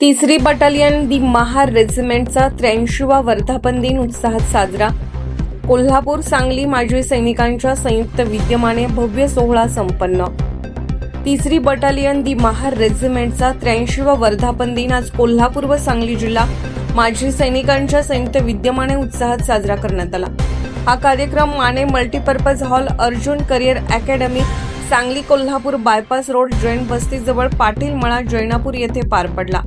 तिसरी बटालियन दी महार रेजिमेंटचा त्र्याऐंशीवा वर्धापन दिन उत्साहात साजरा. कोल्हापूर सांगली माजी सैनिकांच्या संयुक्त विद्यमाने भव्य सोहळा संपन्न. तिसरी बटालियन दी महार रेजिमेंटचा त्र्याऐंशीवा वर्धापन दिन आज कोल्हापूर व सांगली जिल्हा माजी सैनिकांच्या संयुक्त विद्यमाने उत्साहात साजरा करण्यात आला. हा कार्यक्रम Mane multipurpose hall Arjun career academy Sangli Kolhapur bypass road Jain बस्तीजवळ Patil मळा जैनापूर येथे पार पडला.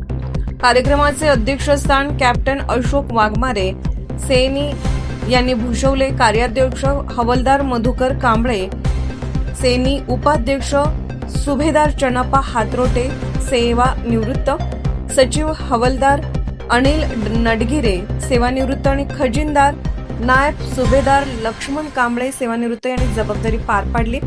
कार्यक्रमाचे अध्यक्षस्थान कॅप्टन अशोक वाघमारे सेनी यांनी भूषवले. कार्याध्यक्ष हवलदार मधुकर कांबळे सेनी उपाध्यक्ष सुभेदार चनप्पा हातरोटे सेवा निवृत्त सचिव हवलदार अनिल नडगिरे सेवानिवृत्त आणि खजिनदार नायब सुभेदार लक्ष्मण कांबळे सेवानिवृत्त यांनी जबाबदारी पार पाडली.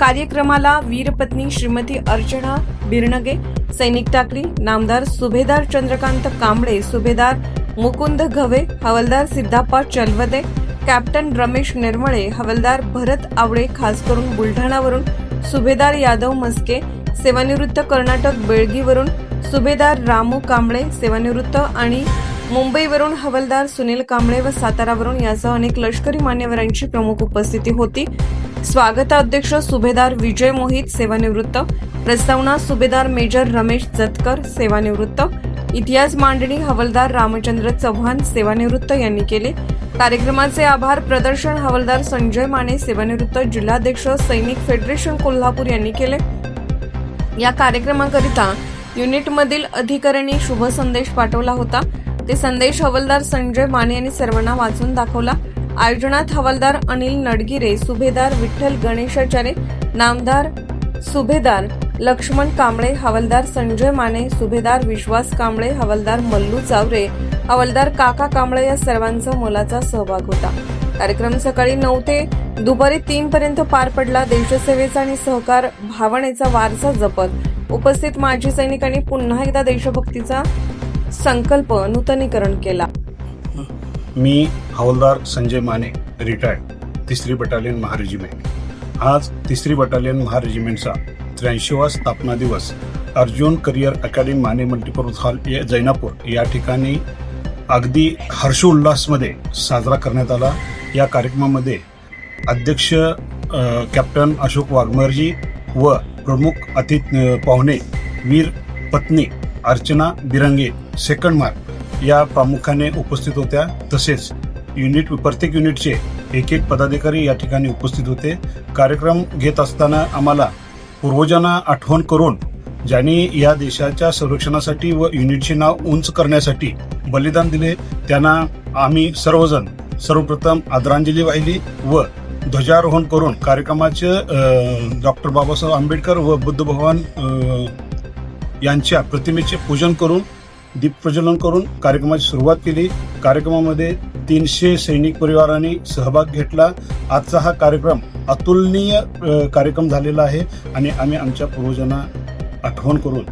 कार्यक्रमाला वीरपत्नी श्रीमती अर्चना बिरणगे सैनिक टाकळी नामदार सुभेदार चंद्रकांत कांबळे सुभेदार मुकुंद घवे हवलदार सिद्धाप्पा चलवदे कॅप्टन रमेश निर्मळे हवलदार भरत आवळे खास करून बुलढाणावरून सुभेदार यादव मस्के सेवानिवृत्त कर्नाटक बेळगीवरून सुभेदार रामू कांबळे सेवानिवृत्त आणि मुंबईवरून हवलदार सुनील कांबळे व सातारावरून यासह अनेक लष्करी मान्यवरांची प्रमुख उपस्थिती होती. स्वागताध्यक्ष सुभेदार विजय मोहित सेवानिवृत्त. प्रस्तावना सुभेदार मेजर रमेश जतकर सेवानिवृत्त. इतिहास मांडणी हवलदार रामचंद्र चव्हाण सेवानिवृत्त यांनी केले. कार्यक्रमाचे आभार प्रदर्शन हवलदार संजय माने सेवानिवृत्त. जिल्हाध्यक्ष सैनिक फेडरेशन कोल्हापूर यांनी केले. या कार्यक्रमाकरिता युनिटमधील अधिकाऱ्यांनी शुभ संदेश पाठवला होता. ते संदेश हवलदार संजय माने यांनी सर्वांना वाचून दाखवला. आयोजनात हवालदार अनिल नडगिरे सुभेदार विठ्ठल गणेशाचार्य नामदार सुभेदार लक्ष्मण कांबळे हवालदार संजय माने सुभेदार विश्वास कांबळे हवालदार मल्लू चावरे हवालदार काका कांबळे या सर्वांचा मोलाचा सहभाग होता. कार्यक्रम सकाळी नऊ ते दुपारी तीन पर्यंत पार पडला. देशसेवेचा आणि सहकार भावनेचा वारसा जपत उपस्थित माजी सैनिकांनी पुन्हा एकदा देशभक्तीचा संकल्प नूतनीकरण केला. मी हवालदार संजय माने रिटायर्ड तिसरी बटालियन महारेजिमेंट आज तिसरी बटालियन महारेजिमेंटचा त्र्याऐंशीवा स्थापना दिवस Arjun career academy Mane multipurpose hall या जैनापूर या ठिकाणी अगदी हर्षोल्लासमध्ये साजरा करण्यात आला. या कार्यक्रमामध्ये अध्यक्ष कॅप्टन अशोक वाघमरजी व प्रमुख अतिथी पाहुणे वीर पत्नी अर्चना बिरंगे सेकंड मार्क या प्रामुख्याने उपस्थित होत्या. तसेच युनिट प्रत्येक युनिटचे एक एक पदाधिकारी या ठिकाणी उपस्थित होते. कार्यक्रम घेत असताना आम्हाला पूर्वजांना आठवण करून ज्यांनी या देशाच्या संरक्षणासाठी व युनिटचे नाव उंच करण्यासाठी बलिदान दिले त्यांना आम्ही सर्वजण सर्वप्रथम आदरांजली वाहिली व ध्वजारोहण करून कार्यक्रमाचे डॉक्टर बाबासाहेब आंबेडकर व बुद्ध भगवान यांच्या प्रतिमेचे पूजन करून दीप प्रज्वलन करून कार्यक्रमाची सुरुवात केली. कार्यक्रमामध्ये तीनशे सैनिक परिवारांनी सहभाग घेतला. आजचा हा कार्यक्रम अतुलनीय कार्यक्रम झालेला आहे आणि आम्ही आमच्या पूर्वजांना आठवण करून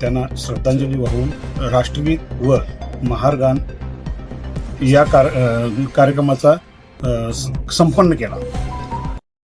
त्यांना श्रद्धांजली वाहून राष्ट्रगीत व महारगान या कार कार्यक्रमाचा स- संपन्न केला.